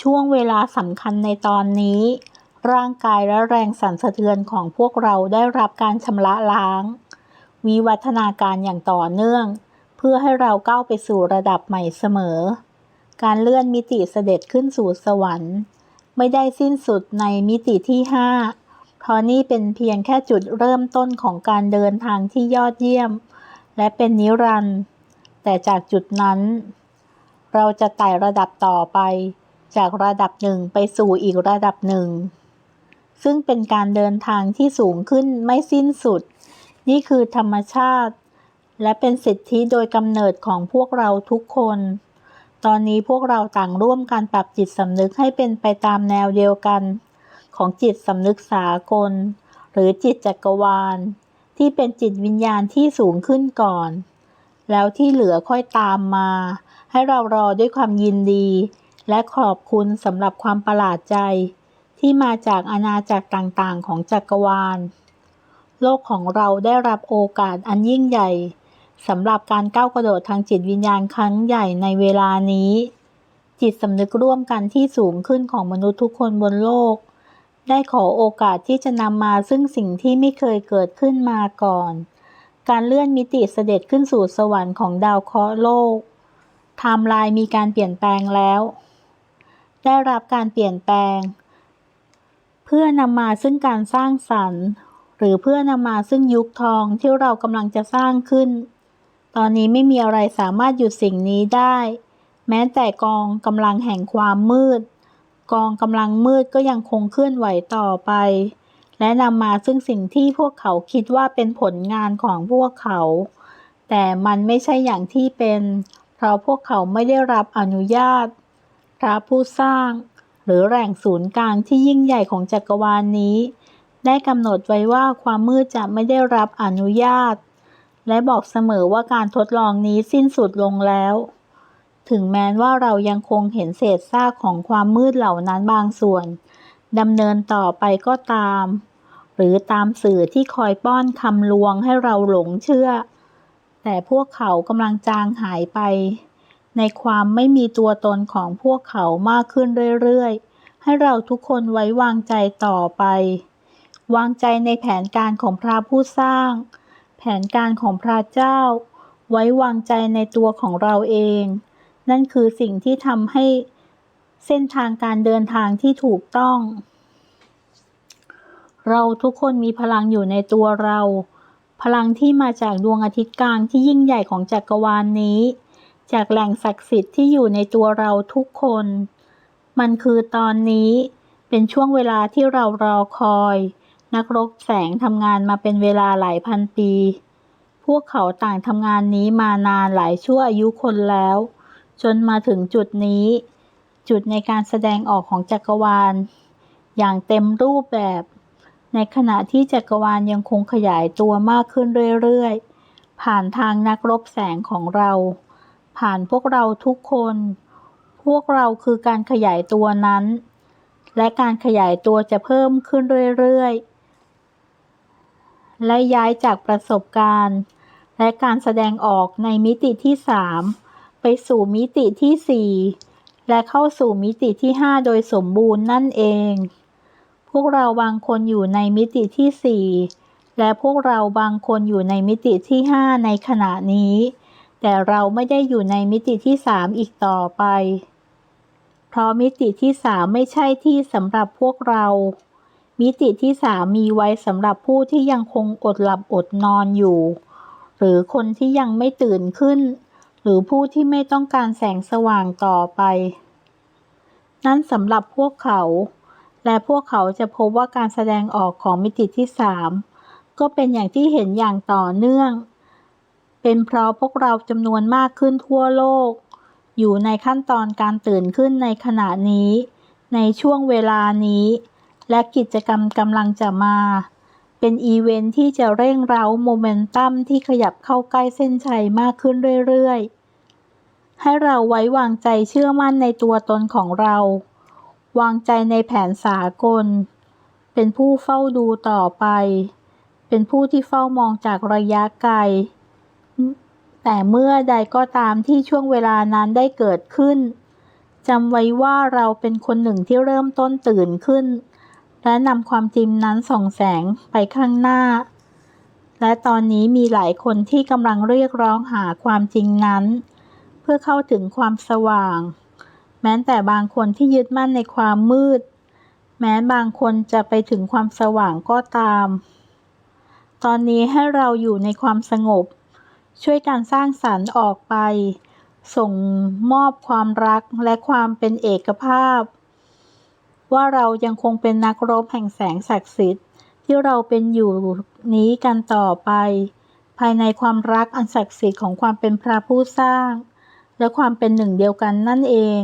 ช่วงเวลาสำคัญในตอนนี้ ร่างกายและแรงสั่นสะเทือนของพวกเราได้รับการชำระล้าง วิวัฒนาการอย่างต่อเนื่อง เพื่อให้เราก้าวไปสู่ระดับใหม่เสมอ การเลื่อนมิติเสด็จขึ้นสู่สวรรค์ ไม่ได้สิ้นสุดในมิติที่ห้าเพราะนี่เป็นเพียงแค่จุดเริ่มต้นของการเดินทางที่ยอดเยี่ยม และเป็นนิรันดร์แต่จากจุดนั้น เราจะไต่ระดับต่อไป จากระดับหนึ่งไปสู่อีกระดับหนึ่ง ซึ่งเป็นการเดินทางที่สูงขึ้นไม่สิ้นสุด นี่คือธรรมชาติ และเป็นสิทธิโดยกำเนิดของพวกเราทุกคน ตอนนี้พวกเราต่างร่วมกันปรับจิตสำนึกให้เป็นไปตามแนวเดียวกัน ของจิตสำนึกสากล หรือจิตจักรวาล ที่เป็นจิตวิญญาณที่สูงขึ้นก่อน แล้วที่เหลือค่อยตามมา ให้เรารอด้วยความยินดี และขอบคุณสำหรับความประหลาดใจ ที่มาจากอาณาจักรต่างๆ ของจักรวาล โลกของเราได้รับโอกาสอันยิ่งใหญ่สำหรับการก้าวกระโดดทางจิตวิญญาณครั้งใหญ่ในเวลานี้ จิตสำนึกร่วมกันที่สูงขึ้นของมนุษย์ทุกคนบนโลก ได้ขอโอกาสที่จะนำมาซึ่งสิ่งที่ไม่เคยเกิดขึ้นมาก่อน การเลื่อนมิติเสด็จขึ้นสู่สวรรค์ของดาวเคราะห์โลกไทม์ไลน์มีการเปลี่ยนแปลงแล้ว ได้รับการเปลี่ยนแปลง เพื่อนำมาซึ่งการสร้างสรรค์ หรือเพื่อนำมาซึ่งยุคทองที่เรากำลังจะสร้างขึ้น ตอนนี้ไม่มีอะไรสามารถหยุดสิ่งนี้ได้ แม้แต่กองกำลังแห่งความมืด กองกำลังมืดก็ยังคงเคลื่อนไหวต่อไป และนำมาซึ่งสิ่งที่พวกเขาคิดว่าเป็นผลงานของพวกเขา แต่มันไม่ใช่อย่างที่เป็น เพราะพวกเขาไม่ได้รับอนุญาต พระผู้สร้าง หรือแหล่งศูนย์กลางที่ยิ่งใหญ่ของจักรวาลนนี้ ได้กำหนดไว้ว่าความมืดจะไม่ได้รับอนุญาต และบอกเสมอว่าการทดลองนี้สิ้นสุดลงแล้ว ถึงแม้ว่าเรายังคงเห็นเศษซากของความมืดเหล่านั้นบางส่วนดำเนินต่อไปก็ตาม หรือตามสื่อที่คอยป้อนคำลวงให้เราหลงเชื่อ แต่พวกเขากำลังจางหายไป ในความไม่มีตัวตนของพวกเขามากขึ้นเรื่อยๆ ให้เราทุกคนไว้วางใจต่อไป วางใจในแผนการของพระผู้สร้าง แผนการของพระเจ้า ไว้วางใจในตัวของเราเอง นั่นคือสิ่งที่ทำให้เส้นทางการเดินทางที่ถูกต้อง เราทุกคนมีพลังอยู่ในตัวเรา พลังที่มาจากดวงอาทิตย์กลางที่ยิ่งใหญ่ของจักรวาลนนี้ จากแหล่งศักดิ์สิทธิ์ที่อยู่ในตัวเราทุกคน มันคือตอนนี้เป็นช่วงเวลาที่เรารอคอย นักรบแสงทำงานมาเป็นเวลาหลายพันปี พวกเขาต่างทำงานนี้มานานหลายชั่วอายุคนแล้ว จนมาถึงจุดนี้ จุดในการแสดงออกของจักรวาล อย่างเต็มรูปแบบ ในขณะที่จักรวาลยังคงขยายตัวมากขึ้นเรื่อยๆ ผ่านทางนักรบแสงของเรา ผ่านพวกเราทุกคน พวกเราคือการขยายตัวนั้น และการขยายตัวจะเพิ่มขึ้นเรื่อยๆ และย้ายจากประสบการณ์ และการแสดงออกในมิติที่สามไปสู่มิติที่สี่และเข้าสู่มิติที่ห้าโดยสมบูรณ์นั่นเอง พวกเราบางคนอยู่ในมิติที่สี่และพวกเราบางคนอยู่ในมิติที่ห้าในขณะนี้ แต่เราไม่ได้อยู่ในมิติที่สามอีกต่อไป เพราะมิติที่สามไม่ใช่ที่สำหรับพวกเรา มิติที่สามมีไว้สำหรับผู้ที่ยังคงอดหลับอดนอนอยู่ หรือคนที่ยังไม่ตื่นขึ้น หรือผู้ที่ไม่ต้องการแสงสว่างต่อไป นั่นสำหรับพวกเขา และพวกเขาจะพบว่าการแสดงออกของมิติที่สามก็เป็นอย่างที่เห็นอย่างต่อเนื่อง เป็นเพราะพวกเราจำนวนมากขึ้นทั่วโลก อยู่ในขั้นตอนการตื่นขึ้นในขณะนี้ ในช่วงเวลานี้ และกิจกรรมกำลังจะมา เป็นอีเวนท์ที่จะเร่งเร้าโมเมนตัมที่ขยับเข้าใกล้เส้นชัยมากขึ้นเรื่อยๆ ให้เราไว้วางใจเชื่อมั่นในตัวตนของเรา วางใจในแผนสากล เป็นผู้เฝ้าดูต่อไป เป็นผู้ที่เฝ้ามองจากระยะไกล แต่เมื่อใดก็ตามที่ช่วงเวลานั้นได้เกิดขึ้นจำไว้ว่าเราเป็นคนหนึ่งที่เริ่มต้นตื่นขึ้น และนำความจริงนั้นส่องแสงไปข้างหน้า และตอนนี้มีหลายคนที่กำลังเรียกร้องหาความจริงนั้น เพื่อเข้าถึงความสว่าง แม้แต่บางคนที่ยึดมั่นในความมืด แม้บางคนจะไปถึงความสว่างก็ตาม ตอนนี้ให้เราอยู่ในความสงบ ช่วยการสร้างสรรค์ออกไป ส่งมอบความรักและความเป็นเอกภาพ ว่าเรายังคงเป็นนักรบแห่งแสงศักดิ์สิทธิ์ ที่เราเป็นอยู่นี้กันต่อไป ภายในความรักอันศักดิ์สิทธิ์ของความเป็นพระผู้สร้าง และความเป็นหนึ่งเดียวกันนั่นเอง